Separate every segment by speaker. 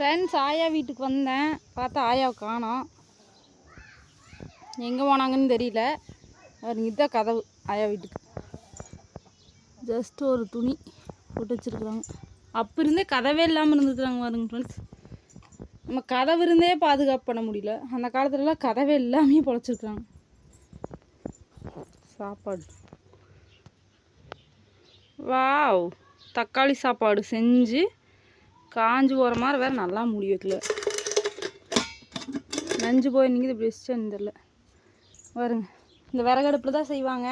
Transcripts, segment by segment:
Speaker 1: Friends ஆயா வீட்டுக்கு வந்தேன். பார்த்தா ஆயாவை காணோம். எங்கே போனாங்கன்னு தெரியல. அவர் இதுதான் கதவு ஆயா வீட்டுக்கு. ஜஸ்ட் ஒரு துணி போட்டு வச்சுருக்குறாங்க. அப்போ இருந்தே கதவே இல்லாமல் இருந்துருக்குறாங்க பாருங்க ஃப்ரெண்ட்ஸ் நம்ம கதவு இருந்தே பாதுகாப்பு பண்ண முடியல. அந்த காலத்துலலாம் கதவே எல்லாமே பொழைச்சிருக்குறாங்க. சாப்பாடு. வாவ் தக்காளி சாப்பாடு செஞ்சு காஞ்சு போகிற மாதிரி வேறு நல்லா முடி வைக்கல. நஞ்சு போய் நீங்கள் இப்படி வச்சுன்னு தெரில பாருங்க இந்த விறகடுப்பில் தான் செய்வாங்க.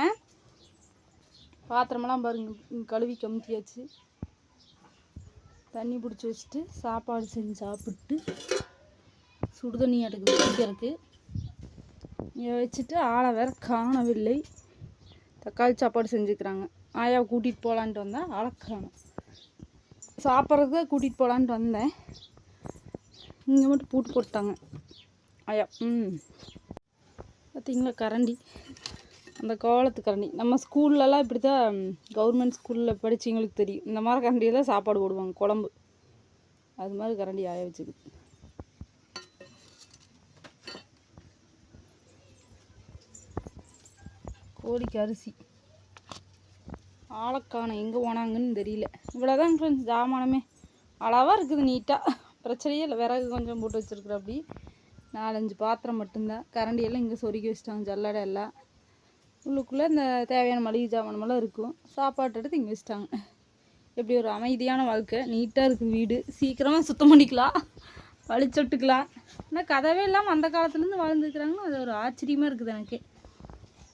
Speaker 1: பாத்திரமெல்லாம் பாருங்க கழுவி கமுத்தியாச்சு. தண்ணி பிடிச்சி வச்சுட்டு சாப்பாடு செஞ்சு சாப்பிட்டு சுடுதண்ணி எடுக்குது குடிக்கிறதுக்கு இங்கே வச்சுட்டு ஆளை வேற காணவில்லை. தக்காளி சாப்பாடு செஞ்சுக்கிறாங்க. ஆயாவை கூட்டிகிட்டு போகலான்ட்டு வந்தால் ஆளை சாப்பிட்றதுக்கு கூட்டிகிட்டு போகலான்ட்டு வந்தேன். இங்கே மட்டும் பூட்டு போட்டாங்க. ஆயா ம். பார்த்திங்களா கரண்டி. அந்த கோலத்து கரண்டி. நம்ம ஸ்கூல்லலாம் இப்படி தான் கவர்மெண்ட் ஸ்கூலில் படித்தவங்களுக்கு தெரியும். இந்த மாதிரி கரண்டியில் தான் சாப்பாடு போடுவாங்க குழம்பு. அது மாதிரி கரண்டி ஆய வச்சுக்குது. கோழிக்கு அரிசி. ஆளக்கான எங்கே போனாங்கன்னு தெரியல. இவ்வளோதான் ஃப்ரெண்ட்ஸ் ஜாமானமே. அளவாக இருக்குது நீட்டாக பிரச்சனையே இல்லை. விறகு கொஞ்சம் போட்டு வச்சுருக்குற அப்படி. நாலஞ்சு பாத்திரம் மட்டும்தான். கரண்டி எல்லாம் இங்கே சொருக்கி வச்சிட்டாங்க. ஜல்லடை எல்லாம். உள்ளுக்குள்ளே இந்த தேவையான மளிகை ஜாமானமெல்லாம் இருக்கும். சாப்பாட்டு எடுத்து இங்கே வச்சிட்டாங்க. எப்படி ஒரு அமைதியான வாழ்க்கை. நீட்டாக இருக்குது வீடு. சீக்கிரமாக சுத்தம் பண்ணிக்கலாம். வழிச்சொட்டுக்கலாம். ஆனால் கதவே இல்லாமல் அந்த காலத்துலேருந்து வாழ்ந்துருக்குறாங்கன்னா அது ஒரு ஆச்சரியமாக இருக்குது எனக்கு.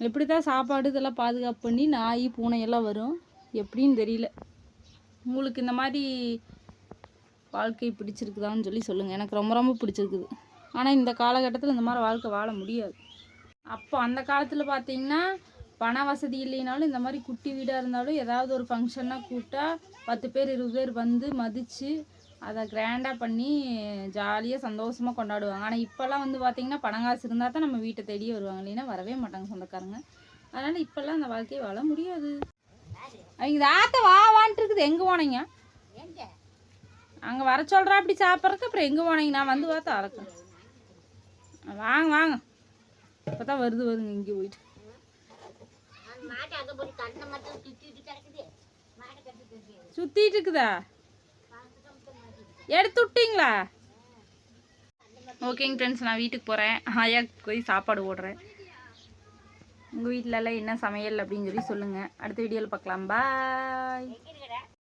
Speaker 1: எப்படி தான் சாப்பாடு இதெல்லாம் பாதுகாப்பு பண்ணி நாய் பூனை எல்லாம் வரும். எப்படின்னு தெரியல. உங்களுக்கு இந்த மாதிரி வாழ்க்கை பிடிச்சிருக்குதான்னு சொல்லி சொல்லுங்கள் எனக்கு ரொம்ப ரொம்ப பிடிச்சிருக்குது. ஆனால் இந்த காலகட்டத்தில் இந்த மாதிரி வாழ்க்கை வாழ முடியாது. அப்போ அந்த காலத்தில் பார்த்தீங்கன்னா பண வசதி இல்லைனாலும் இந்த மாதிரி குட்டி வீடாக இருந்தாலும் ஏதாவது ஒரு ஃபங்க்ஷன்னா கூப்பிட்டா பத்து பேர் இருபது பேர் வந்து மதித்து அதை கிராண்டாக பண்ணி ஜாலியாக சந்தோஷமாக கொண்டாடுவாங்க. ஆனால் இப்போல்லாம் வந்து பார்த்திங்கன்னா பணங்காசு இருந்தால் தான் நம்ம வீட்டை தேடியே வருவாங்க. இல்லைன்னா வரவே மாட்டாங்க சொந்தக்காரங்க. அதனால் இப்போல்லாம் அந்த வாழ்க்கையை வாழ முடியாது. அவங்க தாத்த வா வான்ட்டு இருக்குது. எங்கே போனீங்க? அங்கே வர சொல்கிறா அப்படி சாப்பிட்றதுக்கு? அப்புறம் எங்கே போனீங்க? நான் வந்து பார்த்தா அழக்கம் வாங்க வாங்க. இப்போ தான் வருது. வருங்க இங்கே போயிட்டு. சுத்திட்டு இருக்குதா? எடுத்து விட்டீங்களா? ஓகேங்க ஃப்ரெண்ட்ஸ் நான் வீட்டுக்கு போகிறேன் ஆயாக்கு போய் சாப்பாடு போடுறேன். உங்கள் வீட்டிலலாம் என்ன சமையல் அப்படின்னு சொல்லி சொல்லுங்கள் அடுத்த வீடியோவில் பார்க்கலாம். பாய்